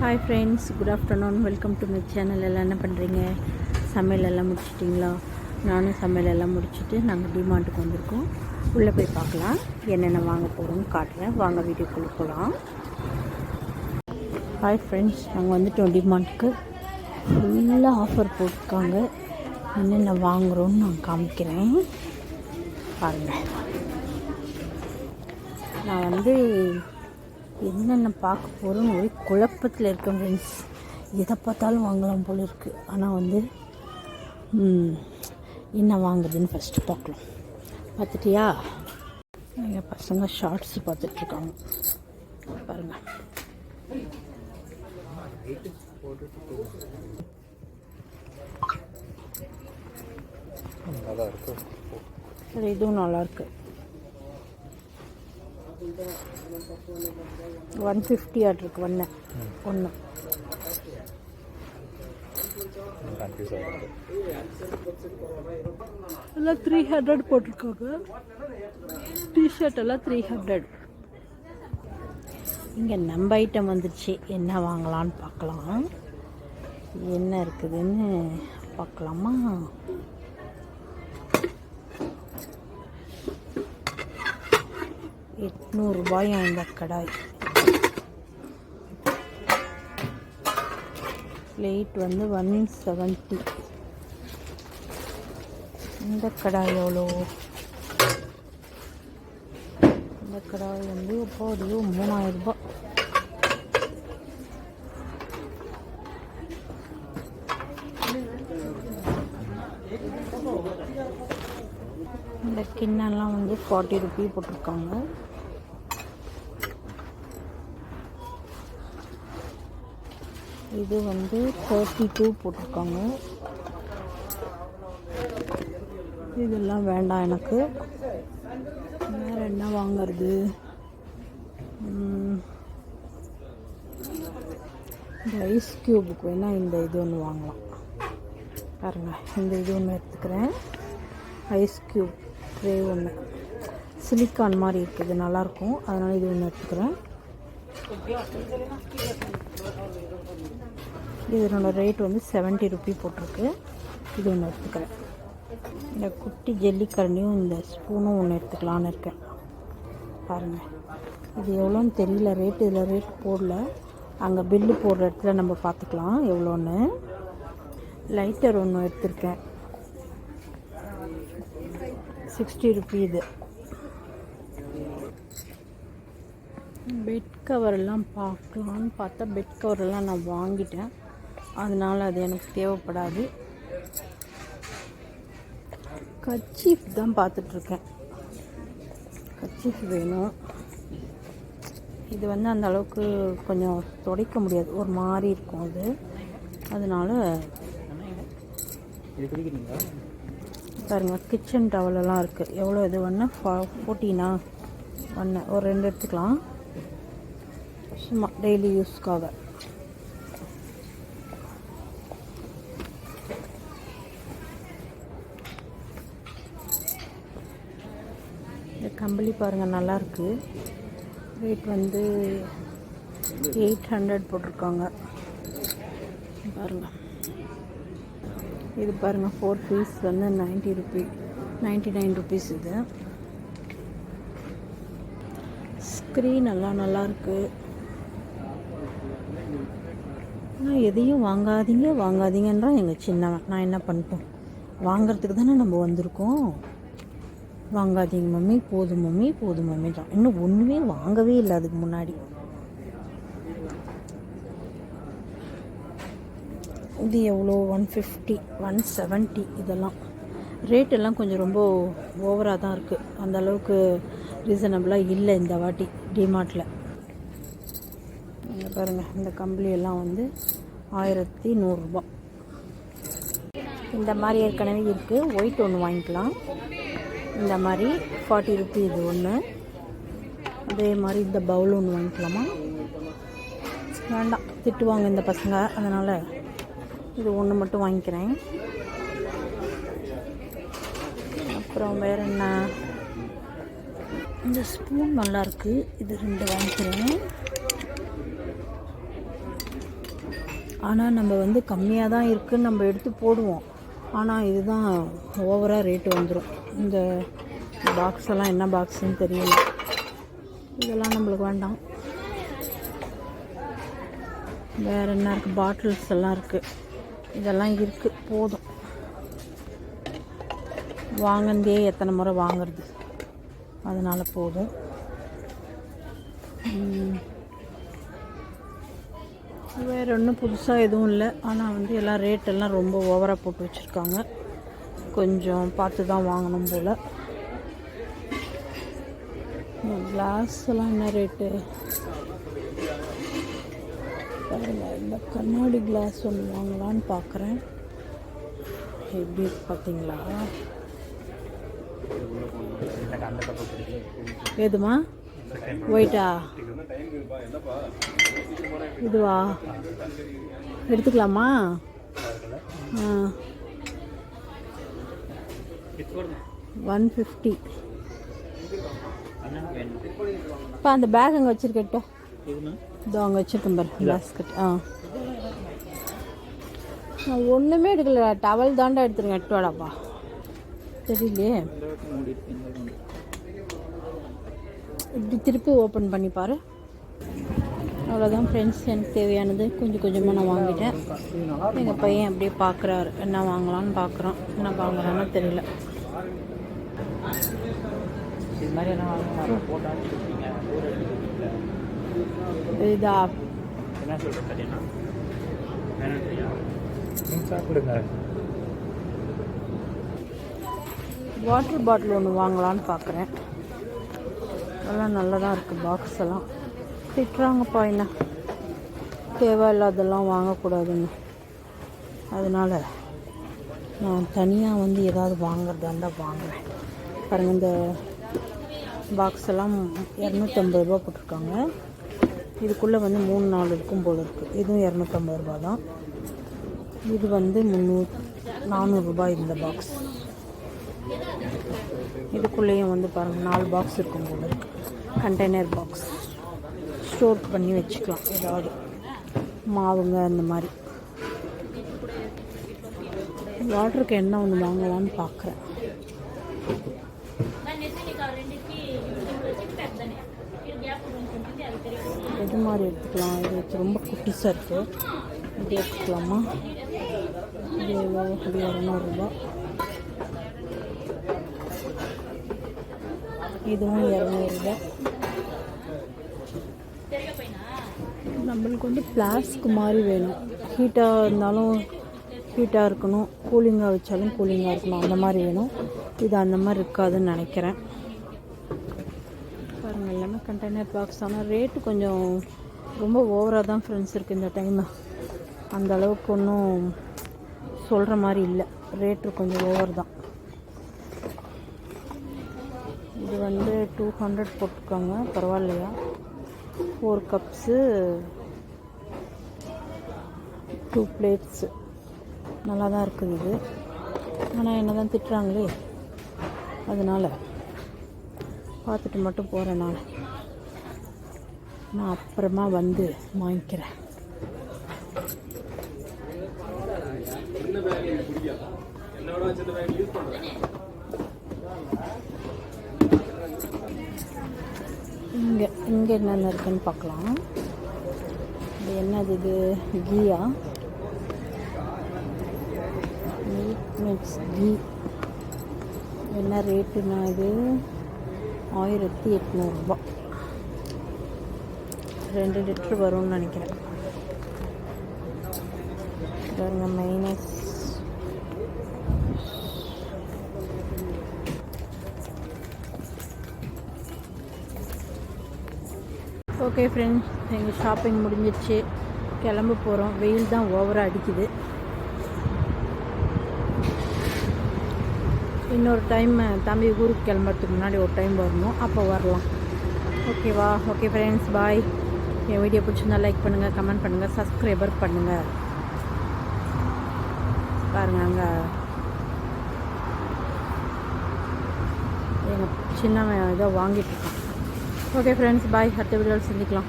Hi friends good afternoon welcome to my channel எல்லாம் என்ன பண்ணுறீங்க சமையல் எல்லாம் முடிச்சிட்டிங்களா? நானும் சமையல் எல்லாம் முடிச்சுட்டு நாங்கள் டிமார்ட்டுக்கு வந்திருக்கோம். உள்ளே போய் பார்க்கலாம். என்னென்ன வாங்க போகிறோம்னு காட்டுறேன். வாங்க வீடியோக்குள்ளே போகலாம் ஹாய் ஃப்ரெண்ட்ஸ் நாங்கள் வந்துட்டோம் டிமார்ட்டுக்கு. ஃபுல்லாக ஆஃபர் போட்டிருக்காங்க. என்னென்ன வாங்குகிறோன்னு நான் காமிக்கிறேன். பாருங்கள் நான் வந்து என்னென்ன பார்க்க போகிறோன்னு ஒரே குழப்பத்தில் இருக்கேன் ஃப்ரெண்ட்ஸ் எதை பார்த்தாலும் வாங்கலாம் போல் இருக்குது ஆனால் வந்து என்ன வாங்குறதுன்னு ஃபஸ்ட்டு பார்க்கலாம். பார்த்துட்டியா? எங்கள் பசங்க ஷார்ட்ஸ் பார்த்துட்ருக்காங்க. பாருங்கள் சரி இதுவும் நல்லாயிருக்கு ஒன் ஃபிஃப்டி ஆட்ருக்கு ஒன்று ஒன்று எல்லாம் த்ரீ ஹண்ட்ரட் போட்டிருக்காங்க. டிஷர்ட் எல்லாம் த்ரீ ஹண்ட்ரட் இங்கே நம்ம ஐட்டம் வந்துடுச்சு என்ன வாங்கலான்னு பார்க்கலாம். என்ன இருக்குதுன்னு பார்க்கலாமா? எட்நூறுபாயும் இந்த கடாய். பிளேட் வந்து ஒன் செவன்ட்டி இந்த கடாய் எவ்வளோ? இந்த கடாய் வந்து இப்போ ஒரு மூணாயிரரூபா. இந்த கிண்ணெல்லாம் ஃபார்ட்டி ருபி போட்டிருக்காங்க. இது வந்து தேர்ட்டி டூ போட்டிருக்காங்க. இதெல்லாம் வேண்டாம் எனக்கு. வேறு என்ன வாங்குறது? இந்த ஐஸ் க்யூபுக்கு வேணால் இந்த இது ஒன்று வாங்கலாம். பாருங்கள் இந்த இது ஒன்று எடுத்துக்கிறேன். ஐஸ் க்யூப் ட்ரே ஒன்று சிலிக்கான் மாதிரி இருக்குது நல்லாயிருக்கும். அதனால் இது ஒன்று எடுத்துக்கிறேன். இதனோட ரேட் வந்து செவன்ட்டி ருபி போட்டிருக்கு. இது ஒன்று எடுத்துக்கிறேன். இந்த குட்டி ஜல்லிக்கரண்டியும் இந்த ஸ்பூனும் ஒன்று எடுத்துக்கலான்னு இருக்கேன். பாருங்கள் இது எவ்வளோன்னு தெரியல. ரேட் இதில் ரேட் போடல. அங்கே பில்லு போடுற இடத்துல நம்ம பார்த்துக்கலாம். எவ்வளோன்னு. லைட்டர் ஒன்று எடுத்திருக்கேன். சிக்ஸ்டி ருபி இது. பெட் கவரெல்லாம் பார்க்கலான்னு பார்த்தா பெட் கவரெல்லாம் நான் வாங்கிட்டேன். அதனால் அது எனக்கு தேவைப்படாது. கச்சீஃப் தான் பார்த்துட்ருக்கேன். கச்சீஃப் வேணும். இது வந்து அந்த அளவுக்கு கொஞ்சம் துடைக்க முடியாது. ஒரு மாதிரி இருக்கும் அது. அதனால இது குடிக்கிறீங்களா? பாருங்க கிச்சன் டவலெல்லாம் இருக்குது எவ்வளோ இது ஒன்று ஃபோர்டீனா ஒன்று ஒரு ரெண்டு எடுத்துக்கலாம். சும்மா டெய்லி யூஸ்க்காக இந்த கம்பளி பாருங்கள் நல்லாயிருக்கு ரேட் வந்து எயிட் ஹண்ட்ரட் போட்டிருக்காங்க. பாருங்கள் இது பாருங்கள் ஃபோர் பீஸ் வந்து ninety rupee ninety nine rupees இது. ஸ்க்ரீன் எல்லாம் நல்லா இருக்கு ஆனால் எதையும் வாங்காதீங்க வாங்காதீங்கன்றான் எங்கள் சின்னவன். நான் என்ன பண்ணிட்டோம்? வாங்குறதுக்கு தானே நம்ம வந்திருக்கோம். வாங்காதீங்க மம்மி போதும் மம்மி போதும் மம்மி தான். இன்னும் ஒன்றுமே வாங்கவே இல்லை அதுக்கு முன்னாடி. இது எவ்வளோ? ஒன் ஃபிஃப்டி ஒன் செவன்ட்டி இதெல்லாம். ரேட் எல்லாம் கொஞ்சம் ரொம்ப ஓவராக தான் இருக்குது அந்த அளவுக்கு ரீசனபிளாக இல்லை இந்த வாட்டி டிமார்ட்டில் பாருங்கள் இந்த கம்பளி எல்லாம் வந்து ஆயிரத்தி நூறுரூபா இந்த மாதிரி ஏற்கனவே இருக்குது ஒயிட் ஒன்று வாங்கிக்கலாம். இந்த மாதிரி ஃபார்ட்டி ருபி இது ஒன்று அதே மாதிரி இந்த பவுல் ஒன்று வாங்கிக்கலாமா? வேண்டாம். திட்டுவாங்க இந்த பசங்க. அதனால் இது ஒன்று மட்டும் வாங்கிக்கிறேன். அப்புறம் வேறு என்ன? இந்த ஸ்பூன் நல்லாயிருக்கு இது ரெண்டு வாங்கிக்கிறேன். ஆனால் நம்ம வந்து கம்மியாக தான் இருக்குதுன்னு நம்ம எடுத்து போடுவோம். ஆனால் இதுதான் ஓவராக ரேட்டு வந்துடும் இந்த பாக்ஸ் எல்லாம் என்ன பாக்ஸ்ன்னு தெரியல. இதெல்லாம் நம்மளுக்கு வேண்டாம். வேறு என்ன இருக்குது பாட்டில்ஸ் எல்லாம் இருக்குது இதெல்லாம் இருக்குது போதும். வாங்கினதே எத்தனை முறை வாங்குறது? அதனால் போதும். வேறு ஒன்றும் புதுசாக எதுவும் இல்லை. ஆனால் வந்து எல்லாம் ரேட்டெல்லாம் ரொம்ப ஓவராக போட்டு வச்சுருக்காங்க. கொஞ்சம் பார்த்து தான் வாங்கணும் போல். கிளாஸ் எல்லாம் என்ன ரேட்டு இந்த கண்ணாடி கிளாஸ் ஒன்று வாங்கலான்னு பார்க்குறேன் எப்படி பார்த்தீங்களா எதுமா? ஒயிட்டா இதுவா? எடுத்துக்கலாமா? One fifty. இப்போ அந்த பேக் அங்கே வச்சுருக்கட்டும் இதோ அங்கே வச்சுருக்கேன் பாரு பேஸ்கட் ஆ. நான் ஒன்றுமே எடுக்கல டவல் தாண்டா எடுத்துருங்க எட்டுவாடாப்பா தெரியலையே. இப்படி திருப்பி ஓப்பன் பண்ணி பாரு. அவ்வளோதான் ஃப்ரெண்ட்ஸ் எனக்கு தேவையானது. கொஞ்சம் கொஞ்சமாக நான் வாங்கிட்டேன். எங்கள் பையன் அப்படியே பார்க்குறாரு என்ன வாங்கலாம்னு பார்க்குறோம் என்ன வாங்குறான்னு தெரியல. இது. மாதிரி வாங்க இதா வாட்டர் பாட்டில் ஒன்று வாங்கலான்னு பார்க்குறேன் எல்லாம் நல்லதாக இருக்குது பாக்ஸ் எல்லாம். திட்டுறாங்கப்பா என்ன? தேவையில்லாதெல்லாம் வாங்கக்கூடாதுன்னு. அதனால் நான் தனியாக வந்து ஏதாவது வாங்குறதா இருந்தால் வாங்குறேன். பாருங்கள் இந்த பாக்ஸ் எல்லாம் இரநூத்தம்பது ரூபா போட்டிருக்காங்க. இதுக்குள்ளே வந்து மூணு நாலு இருக்கும் போல் இருக்குது இதுவும் இரநூத்தம்பது ரூபா தான். இது வந்து முந்நூறு நானூறுரூபா இந்த பாக்ஸ் இதுக்குள்ளேயும் வந்து பாருங்கள் நாலு பாக்ஸ் இருக்கும் போல கண்டெய்னர் பாக்ஸ் ஸ்டோர் பண்ணி வச்சுக்கலாம். ஏதாவது மாவுங்க அந்த மாதிரி. வாட்டருக்கு என்ன ஒன்று வாங்கலாம்னு பார்க்குறேன் எது மாதிரி எடுத்துக்கலாம்? இது ரொம்ப குட்டிஸாக இருக்குது இப்படி எடுத்துக்கலாமா? இது எவ்வளோ இது இரநூறுபா இதுவும் இரநூறுபா நம்மளுக்கு வந்து ஃப்ளாஸ்க் மாதிரி வேணும். ஹீட்டாக இருந்தாலும் ஹீட்டாக இருக்கணும். கூலிங்காக வச்சாலும் கூலிங்காக இருக்கணும். அந்த மாதிரி வேணும். இது அந்த மாதிரி இருக்காதுன்னு நினைக்கிறேன். பாருங்கள் எல்லாமே கண்டெய்னர் பாக்ஸ் ஆனால் ரேட்டு கொஞ்சம் ரொம்ப ஓவராக தான் ஃப்ரெண்ட்ஸ் இருக்குது இந்த டைம் அந்த அளவுக்கு ஒன்றும் சொல்கிற மாதிரி இல்லை. ரேட்டு கொஞ்சம் ஓவர் தான். இது வந்து டூ ஹண்ட்ரட் போட்டுக்கோங்க பரவாயில்லையா? ஃபோர் கப்ஸு டூ பிளேட்ஸு நல்லா தான் இருக்குது இது. ஆனால் என்ன தான் திட்டுறாங்களே? அதனால் பார்த்துட்டு மட்டும் போகிறேன் நான். நான் அப்புறமா வந்து வாங்கிக்கிறேன். இங்கே இங்கே என்னென்ன இருக்குன்னு பார்க்கலாம். இது என்னது இது? கீயா? Milk mix ghee. என்ன ரேட்டுனா இது? ஆயிரத்தி எட்நூறுபா. ரெண்டு லிட்ரு வரும்னு நினைக்கிறேன். பாருங்கள் மைனஸ் ஓகே ஃப்ரெண்ட்ஸ் எங்கள் ஷாப்பிங் முடிஞ்சிடுச்சு. கிளம்ப போகிறோம் வெயில் தான் ஓவராக அடிக்குது. இன்னொரு டைம் தம்பி ஊருக்கு கிளம்புறதுக்கு முன்னாடி ஒரு டைம் வரணும். அப்போ வரலாம். ஓகேவா ஓகே ஃப்ரெண்ட்ஸ் பாய் என் வீடியோ பிடிச்சிருந்தா லைக் பண்ணுங்கள் கமெண்ட் பண்ணுங்கள் சப்ஸ்கிரைபர் பண்ணுங்கள் பாருங்கள் அங்கே. எங்கள் சின்னவன் இதை வாங்கிட்டு இருக்கான். ஓகே ஃப்ரெண்ட்ஸ் பாய் அடுத்த வீடியோவில் சந்திக்கலாம்.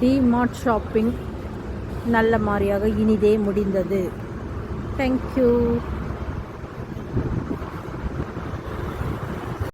டி மார்ட் ஷாப்பிங் நல்ல மாதிரியாக இனிதே முடிந்தது. தேங்க்யூ